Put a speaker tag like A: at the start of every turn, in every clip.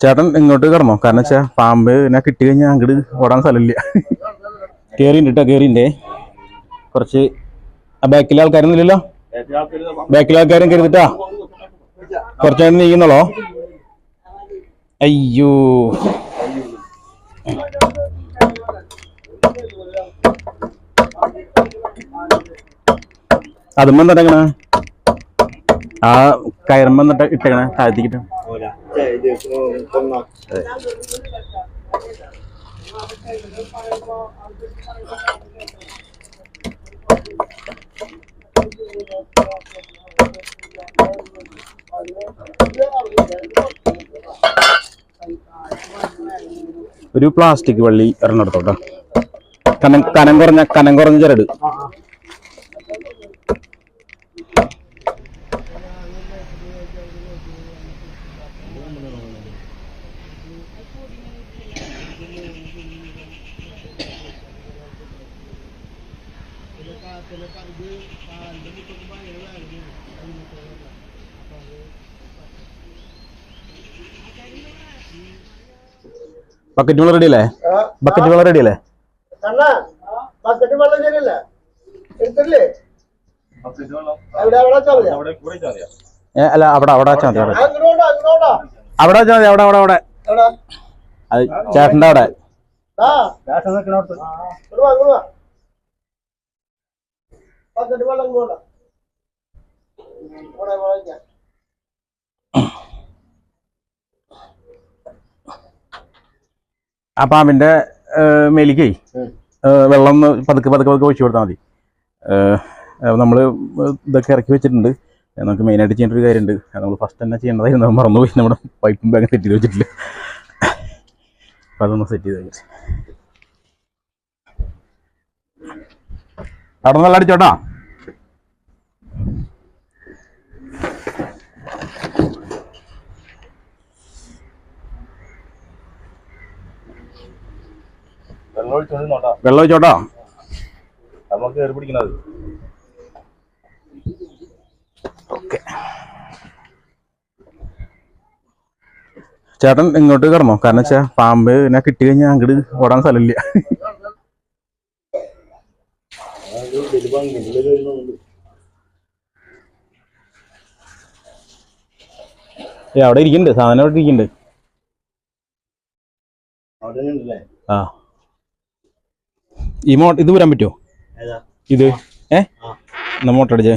A: ചേട്ടൻ ഇങ്ങോട്ട് കിടന്നോ. കാരണം വെച്ചാ പാമ്പ് ഞാൻ കിട്ടി കഴിഞ്ഞാൽ അങ്ങോട്ട് ഓടാൻ സ്ഥലമില്ല. കേറിണ്ട് കേട്ടോ കേറിണ്ടേ കുറച്ച് ആ ബാക്കിലെ ആൾക്കാരൊന്നും ഇല്ലല്ലോ? ബാക്കിലെ ആൾക്കാരും കരുതിട്ടാ? കുറച്ച് നേരം നീങ്ങുന്നുള്ളോ അയ്യോ. അതുമ്പോ എന്താ ആ കയറുമ്പോ എന്നിട്ട് ഇട്ടേക്കണേ താഴ്ത്തിക്കിട്ട് ഒരു പ്ലാസ്റ്റിക് വള്ളി എറണെടുത്തോട്ടോ കനം കനം കുറഞ്ഞ കനം കുറഞ്ഞ ചരട്. ബക്കറ്റ് വെള്ളം റെഡി അല്ലേ? ബക്കറ്റ് വെള്ളം റെഡി അല്ലേ?
B: ബക്കറ്റ് വെള്ളം ശരിയല്ല എടുത്തില്ലേ അവിടെ അവിടെ
A: അല്ല അവിടെ അവിടെ വെച്ചാൽ മതി അവിടെ.
B: അവിടെ അവിടെ
A: അവിടെ അവിടെ മതി അവിടെ അവിടെ അവിടെ.
B: എവിടെ?
A: അത് ചേട്ടന്റെ അവിടെ.
B: ആ
A: പാമ്പിന്റെ മേലിക്കേ വെള്ളം ഒന്ന് പതുക്കെ പതുക്കെ പതുക്കെ ഒഴിച്ചു കൊടുത്താൽ മതി. നമ്മൾ ഇതൊക്കെ ഇറക്കി വെച്ചിട്ടുണ്ട്. നമുക്ക് മെയിനായിട്ട് ചെയ്യേണ്ട ഒരു കാര്യമുണ്ട്. നമ്മൾ ഫസ്റ്റ് തന്നെ ചെയ്യേണ്ടതായിരുന്നു. മറന്നുപോയി. നമ്മുടെ പൈപ്പും ബാഗ് ചെയ്ത് വെച്ചിട്ടില്ല. അപ്പം അതൊന്ന് സെറ്റ് ചെയ്ത് വെച്ചിട്ട് അവിടെ നല്ല അടിച്ചോട്ടാ.
C: വെള്ളം
A: ഒഴിച്ചോട്ടാ.
C: നമുക്ക് കയറി പിടിക്കണത്.
A: ചേട്ടൻ ഇങ്ങോട്ട് കിടന്നോ. കാരണം വെച്ചാ പാമ്പ് ഞാൻ കിട്ടി കഴിഞ്ഞാൽ അങ്ങോട്ട് ഓടാൻ സ്ഥലമില്ല. അവിടെ ഇരിക്കുന്നുണ്ട് സാധനം അവിടെ ഇരിക്കുന്നുണ്ട് ആ. ഈ മോ ഇത് വരാൻ പറ്റുമോ ഇത്? ഏ. എന്നാ മോട്ടർ അടിച്ചേ.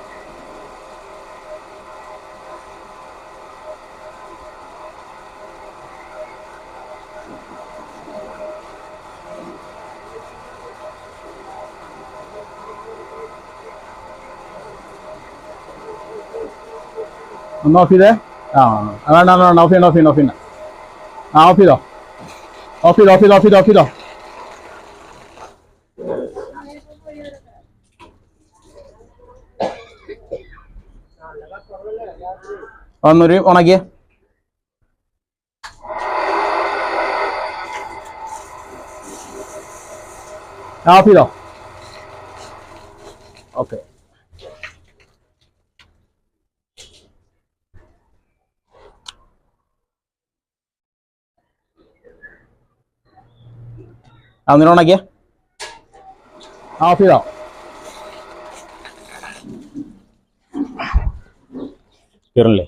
A: ഒന്ന് ഓഫ് ചെയ്തേ? ആ വേണ്ട വേണ്ട ഓഫ് ചെയ്യണ്ട ഓഫ് ചെയ്യണ്ട ഓഫ് ചെയ്യണ്ട. ആ ഓഫ് ചെയ്തോ? ഓഫ് ചെയ്തോ ഓഫ് ചെയ്തോ ഓഫ് ചെയ്തോ ഓഫ് ചെയ്തോ? ഒന്നൊരു ഉണക്കിയേ. ഓഫ് ചെയ്തോ? ഓക്കെ അന്നേരം ഉണക്കിയ ഓഫ് ചെയ്തോ. കയറില്ലേ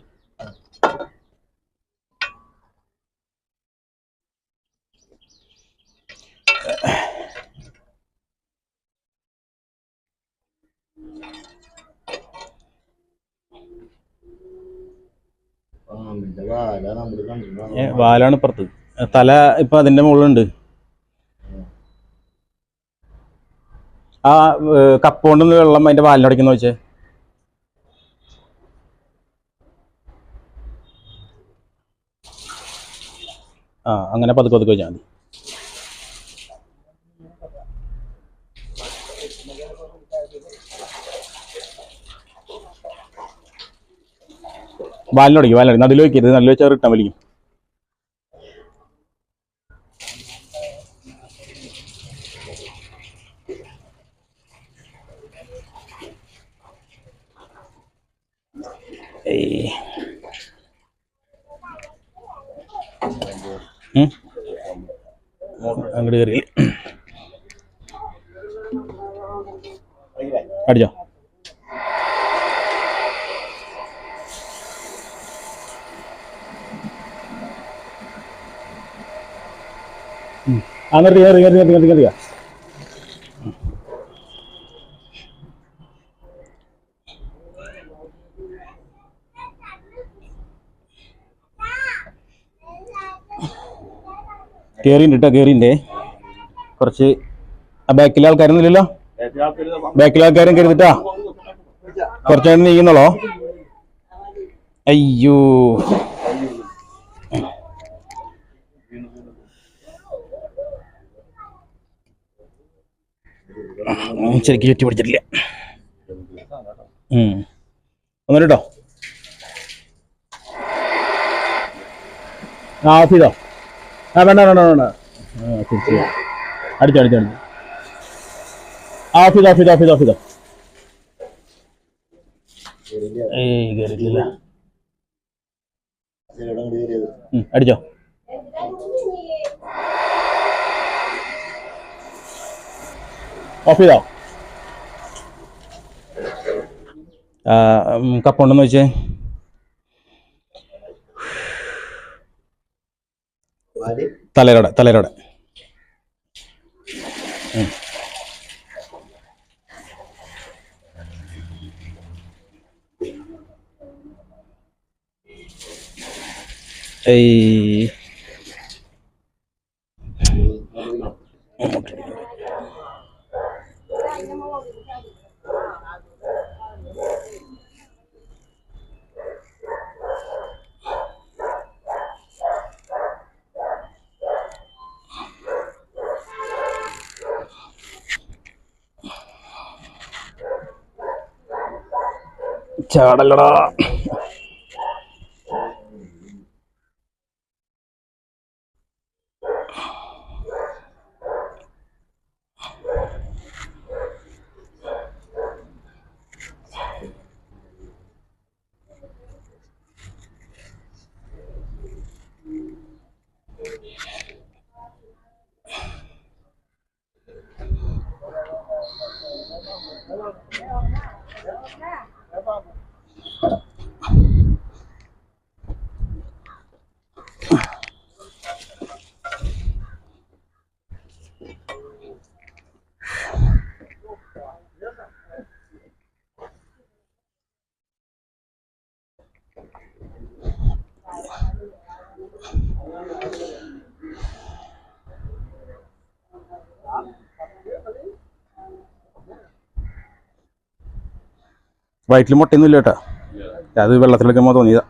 A: വാലാണ് ഇപ്പുറത്ത്. തല ഇപ്പൊ അതിന്റെ മുകളിലുണ്ട്. ആ ഏ, കപ്പ് കൊണ്ടൊന്ന് വെള്ളം അതിന്റെ വാലിനടയ്ക്കുന്ന വെച്ചേ. ആ അങ്ങനെ പതുക്കെ പതുക്കെ വെച്ചാൽ മതി. വാലിനടക്കി വാലിനോടി നടുവിൽ വയ്ക്കരുത് നടുവിൽ വെച്ചാൽ റിട്ടൺ വലിക്കും ഏയ്. ഉം. അങ്ങോട്ട് കയറി അടിച്ചോ. ആ നിർത്തി നിർത്തി നിർത്തി നിർത്തി കയറി കയറിണ്ട് കേട്ടോ കയറിണ്ടേ കുറച്ച് ആ ബാക്കിലെ ആൾക്കാരൊന്നും ഇല്ലല്ലോ ബാക്കിലെ ആൾക്കാരും കരുതിട്ടാ കുറച്ചായിട്ട് നീങ്ങുന്നുള്ളോ അയ്യോ. ശരിക്കും ചുറ്റി പിടിച്ചിട്ടില്ല. ഒന്നിട്ടോ ആ ഫീതോ ആ വേണ്ട വേണ്ട വേണ്ട. അടിച്ചു അടിച്ചു അടിച്ചോ. ഓഫ് ചെയ്തോ ഓഫ് ചെയ്തോ അടിച്ചോ. ഓഫ് ചെയ്തോ. കപ്പുണ്ടെന്ന് വെച്ചേ. തലരോടെ തലരോടെ ഉം. ഏയ് ചാടല്ലടാ. വയറ്റിൽ മുട്ടയൊന്നും ഇല്ല കേട്ടോ. അത് വെള്ളത്തിലൊക്കെ തോന്നിയതാ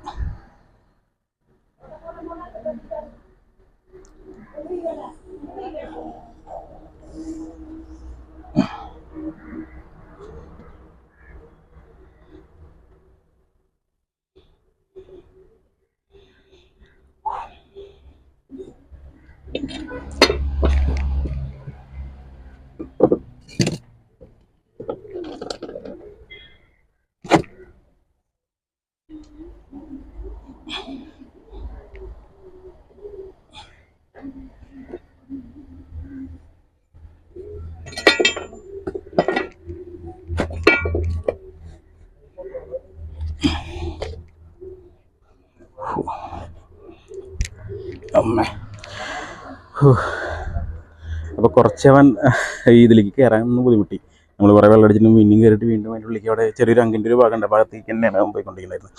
A: അമ്മേ അപ്പോൾ കുറച്ചവൻ ഈ ഇതിലേക്ക് കയറാൻ ഒന്ന് ബുദ്ധിമുട്ടി. നമ്മൾ കുറേ വെള്ളം അടിച്ചിട്ട് വീണ്ടും കയറിയിട്ട് വീണ്ടും അതിന്റെ ഉള്ളിലേക്ക് അവിടെ ചെറിയൊരു അങ്കിന്റെ ഒരു ഭാഗമുണ്ട് ഭാഗത്തേക്ക് തന്നെയാണ് അവൻ പോയിക്കൊണ്ടിരിക്കുന്നത്.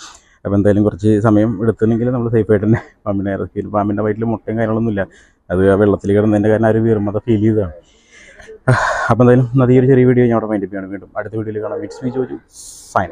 A: അപ്പോൾ എന്തായാലും കുറച്ച് സമയം എടുത്തിട്ടുണ്ടെങ്കിൽ നമ്മൾ സേഫായിട്ട് തന്നെ പാമ്പിനെ ഇറക്കി പാമ്പിന്റെ വയറ്റിൽ മുട്ടയും കാര്യങ്ങളൊന്നുമില്ല. അത് ആ വെള്ളത്തിൽ കിടന്നതിന്റെ കാരണം ആ ഒരു വീർമത ഫീൽ ചെയ്തതാണ്. അപ്പോൾ എന്തായാലും നദിയൊരു ചെറിയ വീഡിയോ ഞാൻ അവിടെ മൈൻഡ് ചെയ്യാണ് വീണ്ടും അടുത്ത വീഡിയോയിൽ കാണാം. Wits V Joju sign